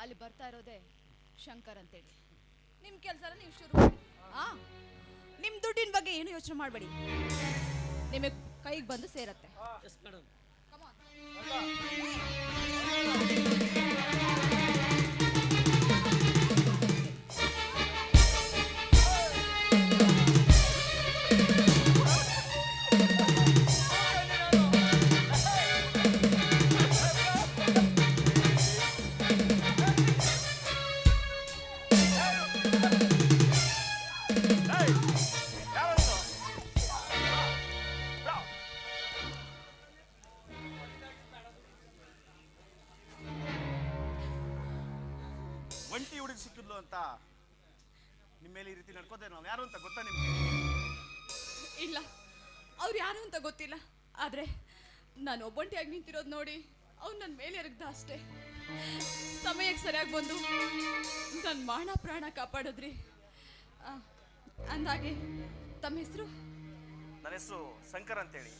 ಅಲ್ಲಿ ಬರ್ತಾ ಇರೋದೇ ಶಂಕರ್ ಅಂತೇಳಿ. ನಿಮ್ಮ ಕೆಲಸ ನೀವು ಶುರು ಮಾಡಿ. ಆ ನಿಮ್ಮ ದುಡ್ಡಿನ ಬಗ್ಗೆ ಏನು ಯೋಚನೆ ಮಾಡಬೇಡಿ. ನಿಮಗೆ ಕೈಗೆ ಬಂದು ಸೇರತ್ತೆ. Come on. ಒಂಟಿ ಹುಡುಗಿ ಸಿಕ್ಕಿದ್ಲು ಅಂತ ನಿಮ್ಮ ಮೇಲೆ ಈ ರೀತಿ ನಡ್ಕೋದೆ ನಾವು ಯಾರು ಅಂತ ಗೊತ್ತಾ ನಿಮ್ಗೆ? ಇಲ್ಲ. ಅವ್ರು ಯಾರು ಅಂತ ಗೊತ್ತಿಲ್ಲ. ಆದರೆ ನಾನು ಒಬ್ಬಂಟಿಯಾಗಿ ನಿಂತಿರೋದು ನೋಡಿ ಅವ್ನು ನನ್ನ ಮೇಲೆ ಎರಗ್ದ ಅಷ್ಟೇ. ಸಮಯಕ್ಕೆ ಸರಿಯಾಗಿ ಬಂದು ನನ್ನ ಮಾಣ ಪ್ರಾಣ ಕಾಪಾಡಿದ್ರಿ. ಆ, ಅಂದಾಗೆ ತಮ್ಮ ಹೆಸರು? ನನ್ನ ಹೆಸರು ಶಂಕರ್ ಅಂತೇಳಿ.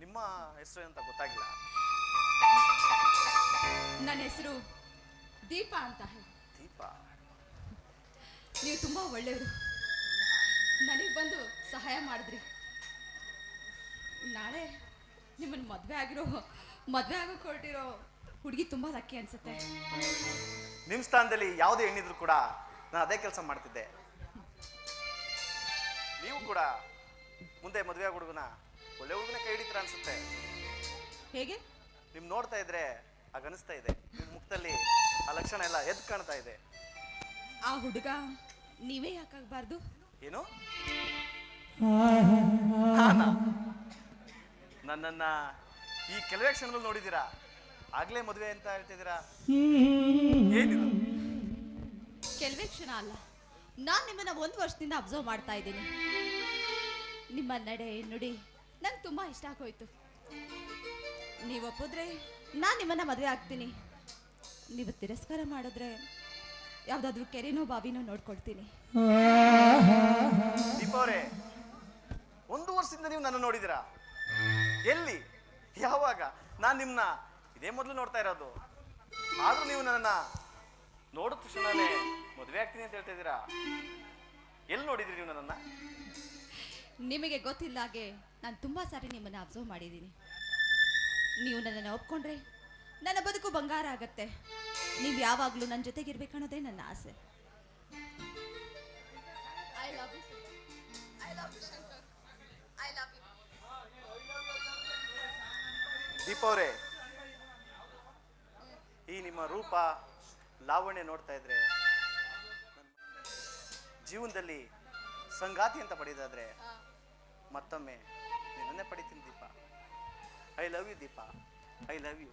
ನಿಮ್ಮ ಹೆಸರು ಅಂತ ಗೊತ್ತಾಗಿಲ್ಲ. ನನ್ನ ಹೆಸರು ದೀಪಾ ಅಂತ ಹೇಳಿ. ದೀಪ. ನೀವು ತುಂಬ ಒಳ್ಳೆಯವರು. ನನಗೆ ಬಂದು ಸಹಾಯ ಮಾಡಿದ್ರಿ. ನಾಳೆ ನಿಮ್ಮನ್ನು ಮದುವೆ ಆಗಿರೋ ಮದುವೆ ಆಗೋ ಹೊರಟಿರೋ ಹುಡುಗಿ ತುಂಬ ಲಕ್ಕಿ ಅನ್ಸುತ್ತೆ. ನಿಮ್ಮ ಸ್ಥಾನದಲ್ಲಿ ಯಾವುದೇ ಹೆಣ್ಣಿದ್ರು ಕೂಡ ನಾನು ಅದೇ ಕೆಲಸ ಮಾಡ್ತಿದ್ದೆ. ನೀವು ಕೂಡ ಮುಂದೆ ಮದುವೆ ಆಗೋ ಹುಡುಗನ ಒಳ್ಳೆ ಹುಡುಗನ ಕೈ ಹಿಡಿತೀರ ಅನ್ಸುತ್ತೆ. ಹೇಗೆ? ನಿಮ್ ನೋಡ್ತಾ ಇದ್ರೆ ಹಾಗನ್ನಿಸ್ತಾ ಇದೆ. ನಿಮ್ಮ ಮುಖದಲ್ಲಿ ಆ ಲಕ್ಷಣ ಎಲ್ಲ ಎದ್ದು ಕಾಣ್ತಾ ಇದೆ. ಆ ಹುಡುಗ ನೀವೇ ಯಾಕಾಗಬಾರ್ದು? ಏನು? ನಾನಾ? ನನ್ನನ್ನ ಈ ಕೆಲವೇ ಕ್ಷಣದಲ್ಲಿ ನೋಡಿದ್ದೀರಾ? ಆಗ್ಲೇ ಮದುವೆ ಅಂತ ಹೇಳ್ತಿದ್ದೀರಾ? ಏನಿದು? ಕೆಲವೇ ಕ್ಷಣ ಅಲ್ಲ. ನಾನು ನಿಮ್ಮನ್ನ ಒಂದು ವರ್ಷದಿಂದ ಅಬ್ಸರ್ವ್ ಮಾಡ್ತಾ ಇದ್ದೀನಿ. ನಿಮ್ಮ ನಡೆ ನುಡಿ ನಂಗೆ ತುಂಬಾ ಇಷ್ಟ ಆಗೋಯ್ತು. ನೀವು ಒಪ್ಪಿದ್ರೆ ನಾನು ನಿಮ್ಮನ್ನ ಮದುವೆ ಆಗ್ತೀನಿ. ನೀವು ತಿರಸ್ಕಾರ ಮಾಡಿದ್ರೆ ಯಾವ್ದಾದ್ರು ಕೆರೆನೋ ಬಾವಿನೋ ನೋಡ್ಕೊಳ್ತೀನಿ. ಒಂದು ವರ್ಷದಿಂದ ನೀವು ನನ್ನ ನೋಡಿದಿರಾ ಎಲ್ಲಿ ಯಾವಾಗ? ನಾನು ನಿಮ್ಮನ್ನ ಇದೇ ಮೊದಲು ನೋಡ್ತಾ ಇರೋದು. ಆದ್ರೂ ನೀವು ನನ್ನ ನೋಡಿದ ತಕ್ಷಣನೇ ಮದುವೆ ಆಗ್ತೀನಿ ಅಂತ ಹೇಳ್ತಾ ಇದ್ದೀರಾ? ಎಲ್ಲಿ ನೋಡಿದ್ರಿ ನೀವು ನನ್ನನ್ನ? ನಿಮಗೆ ಗೊತ್ತಿಲ್ಲ ಹಾಗೆ ನಾನು ತುಂಬಾ ಸಾರಿ ನಿಮ್ಮನ್ನ ಅಬ್ಸರ್ವ್ ಮಾಡಿದ್ದೀನಿ. ನೀವು ನನ್ನನ್ನು ಒಪ್ಕೊಂಡ್ರೆ ನನ್ನ ಬದುಕು ಬಂಗಾರ ಆಗತ್ತೆ. ನೀವು ಯಾವಾಗಲೂ ನನ್ನ ಜೊತೆಗಿರ್ಬೇಕನ್ನೋದೇ ನನ್ನ ಆಸೆ. I love you I love you Shankar I love you Deepa ಅವರೇ ಈ ನಿಮ್ಮ ರೂಪ ಲಾವಣ್ಯ ನೋಡ್ತಾ ಇದ್ರೆ ಜೀವನದಲ್ಲಿ ಸಂಗಾತಿ ಅಂತ ಪಡೆಯೋದಾದ್ರೆ ಮತ್ತೊಮ್ಮೆ ನಿನ್ನನ್ನೇ ಪಡಿತೀನಿ Deepa. I love you Deepa. I love you